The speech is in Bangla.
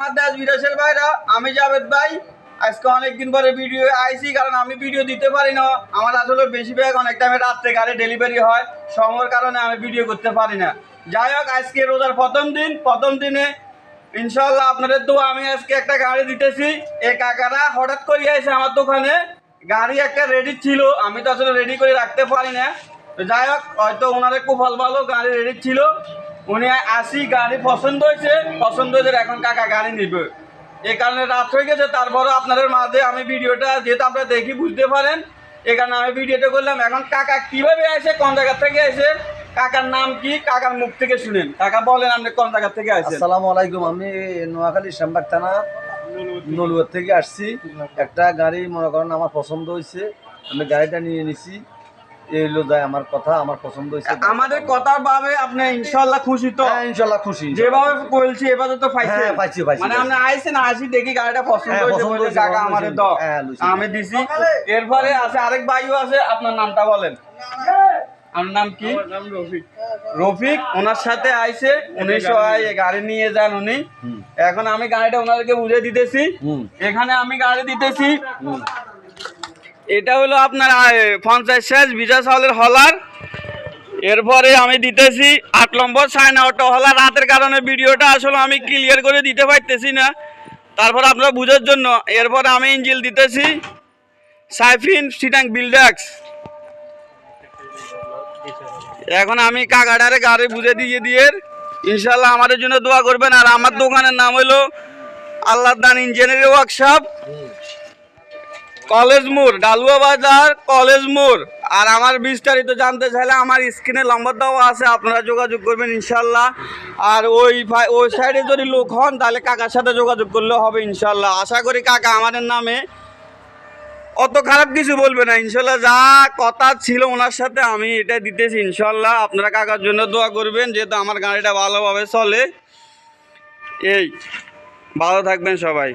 দেশ বিদেশের বাইরা আমি জাভেদ ভাই। আজকে পরে ভিডিও আইছি, কারণ আমি দিতে পারি না। আমার আসলে বেশিরভাগ অনেক টাইমে রাত্রে গাড়ি ডেলিভারি হয়, সময়ের কারণে আমি ভিডিও করতে পারি না। যাই হোক, আজকে রোজার প্রথম দিন, প্রথম দিনে ইনশাল্লাহ আপনাদের তো আমি আজকে একটা গাড়ি দিতেছি। হঠাৎ করে আমার দোকানে গাড়ি একটা রেডি ছিল, আমি তো আসলে রেডি করে রাখতে পারি না। যাই হোক, হয়তো ওনাদের খুব ভালো ভালো গাড়ি রেডি ছিল। উনি আসি গাড়ি পছন্দ হয়েছে পছন্দ হয়েছে এখন কাকা গাড়ি নিবে। এই কারণে রাত হয়ে গেছে, তারপরও আপনাদের মাঝে আমি ভিডিওটা যেহেতু আপনারা দেখি বুঝতে পারেন এই কারণে আমি ভিডিওটা করলাম। এখন কাকা কীভাবে আসে, কোন জায়গা থেকে এসে কাকার নাম কি, কাকার মুখ থেকে শুনেন। কাকা বলেন আপনি কোন জায়গা থেকে আসেন। আসসালামু আলাইকুম, আমি নোয়াখালী শ্যামবাগ থানা নলুয়ার থেকে আসছি। একটা গাড়ি, মনে করেন আমার পছন্দ হয়েছে, আমি গাড়িটা নিয়ে নিছি। এই যায় আমার কথা আমার পছন্দ হয়েছে আমাদের কথার ভাবে আপনি খুশি তো? হ্যাঁ ইনশাল্লাহ খুশি। যেভাবে বলছি এভাবে তো হ্যাঁ, পাইছি, পাইছি, মানে আপনি আইছেন আসি দেখি গাড়িটা পছন্দ হ্যাঁ, হয়েছে বলে কাকা পছন্দ দাও। হ্যাঁ, আমি দিছি। এরপরে আছে আরেক ভাইও আছে আপনার নামটা বলেন। আমার নাম কি? রফিক। ওনার সাথে আইছে উনি সবাই গাড়ি নিয়ে যান উনি। এখন আমি গাড়িটা ওনাদেরকে বুঝে দিতেছি। এখানে আমি গাড়ি দিতেছি। এটা হলো আপনার পঞ্চাশ শেষ বিজা চাউলের হলার। এরপরে আমি দিতেছি আট নম্বর সাইন আউট হলার। রাতের কারণে ভিডিওটা আসলে আমি ক্লিয়ার করে দিতে পারতেছি না। তারপর আপনারা বুঝার জন্য, এরপরে আমি ইঞ্জিল দিতেছি। সাইফিন সিটাং বিল্ডাক্স। এখন আমি কাকাডারে গাড়ি বুঝে দিয়ে দিয়ে ইনশাল্লাহ আমাদের জন্য দোয়া করবেন। আর আমার দোকানের নাম হলো আল্লাহ দান ইঞ্জিনিয়ারিং ওয়ার্কশপ। কলেজ মোড়, ডালুয়া বাজার কলেজ মোড়। আর আমার বিস্তারিত জানতে চাইলে আমার স্ক্রিনে নম্বর দেওয়া আছে, আপনারা যোগাযোগ করবেন ইনশাল্লাহ। আর ওই ওই সাইডে যদি লোক হন, তাহলে কাকার সাথে যোগাযোগ করলে হবে ইনশাল্লাহ। আশা করি কাকা আমাদের নামে অত খারাপ কিছু বলবে না। ইনশাল্লাহ যা কথা ছিল ওনার সাথে আমি এটা দিতেছি ইনশাল্লাহ। আপনারা কাকার জন্য দোয়া করবেন, যেহেতু আমার গাড়িটা ভালোভাবে চলে। এই, ভালো থাকবেন সবাই।